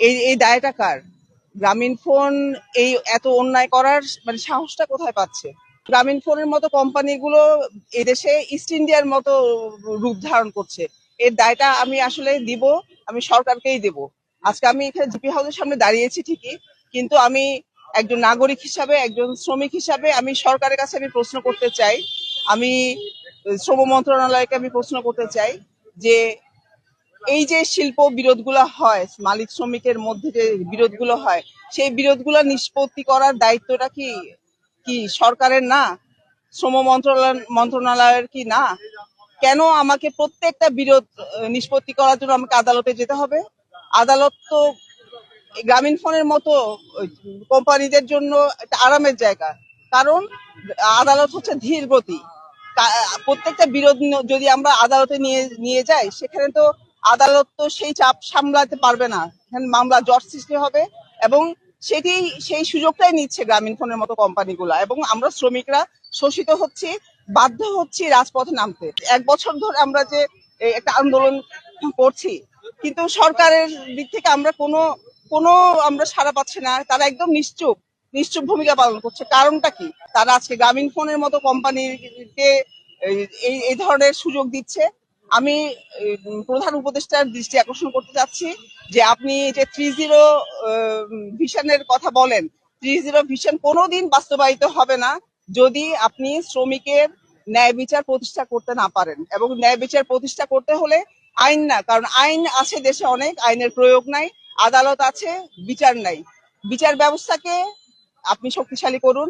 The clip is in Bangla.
এই এই দায়টা কার? গ্রামীণ ফোন এই এত অন্যায় করার মানে সাহসটা কোথায় পাচ্ছে? গ্রামীণ ফোনের মতো কোম্পানিগুলো এদেশে ইস্ট ইন্ডিয়ার মতো রূপ ধারণ করছে। এর দায়টা আমি আসলে দিব, আমি সরকারকেই দেব। আজকে আমি এখানে জিপি হাউসের সামনে দাঁড়িয়েছি ঠিকই, কিন্তু আমি একজন নাগরিক হিসাবে, একজন শ্রমিক হিসাবে আমি সরকারের কাছে আমি প্রশ্ন করতে চাই। আমি শ্রম মন্ত্রণালয়কে আমি প্রশ্ন করতে চাই যে এই যে শিল্প বিরোধগুলো হয়, মালিক শ্রমিকের মধ্যে যে বিরোধগুলো হয়, সেই বিরোধগুলো নিষ্পত্তি করার দায়িত্বটা কি কি সরকারের না? শ্রম মন্ত্রণালয়, মন্ত্রণালয়ের কি না? কেন আমাকে প্রত্যেকটা বিরোধ নিষ্পত্তি করার জন্য আমাকে আদালতে যেতে হবে? আদালত তো গ্রামীণ ফোনের মতো কোম্পানিদের জন্য একটা আরামের জায়গা। কারণ আদালত হচ্ছে ধীর গতি। প্রত্যেকটা বিরোধ যদি আমরা আদালতে নিয়ে নিয়ে যাই, সেখানে তো আদালত তো সেই চাপ সামলাতে পারবে না। মামলা জট সৃষ্টি হবে এবং সেটি সেই সুযোগটাই নিচ্ছে গ্রামীণ ফোনের মতো কোম্পানিগুলো এবং আমরা শ্রমিকরা শোষিত হচ্ছি, বাধ্য হচ্ছি রাজপথে নামতে। এক বছর ধরে আমরা যে একটা আন্দোলন করছি, কিন্তু সরকারের দিক থেকে আমরা কোনো কোনো আমরা সাড়া পাচ্ছি না। তারা একদম নিশ্চুপ নিশ্চুপ ভূমিকা পালন করছে। কারণটা কি? তারা আজকে গ্রামীণ ফোনের মতো কোম্পানিকে এই এই ধরনের সুযোগ দিচ্ছে। আমি প্রধান উপদেষ্টার দৃষ্টি আকর্ষণ করতে চাচ্ছি যে আপনি যে থ্রি জিরো ভিশনের কথা বলেন থ্রি জিরো ভিশন কোনোদিন বাস্তবায়িত হবে না যদি আপনি শ্রমিকের ন্যায় বিচার প্রতিষ্ঠা করতে না পারেন। এবং ন্যায় বিচার প্রতিষ্ঠা করতে হলে আইন না, কারণ আইন আছে দেশে অনেক, আইনের প্রয়োগ নাই, আদালত আছে, বিচার নাই। বিচার ব্যবস্থাকে আপনি শক্তিশালী করুন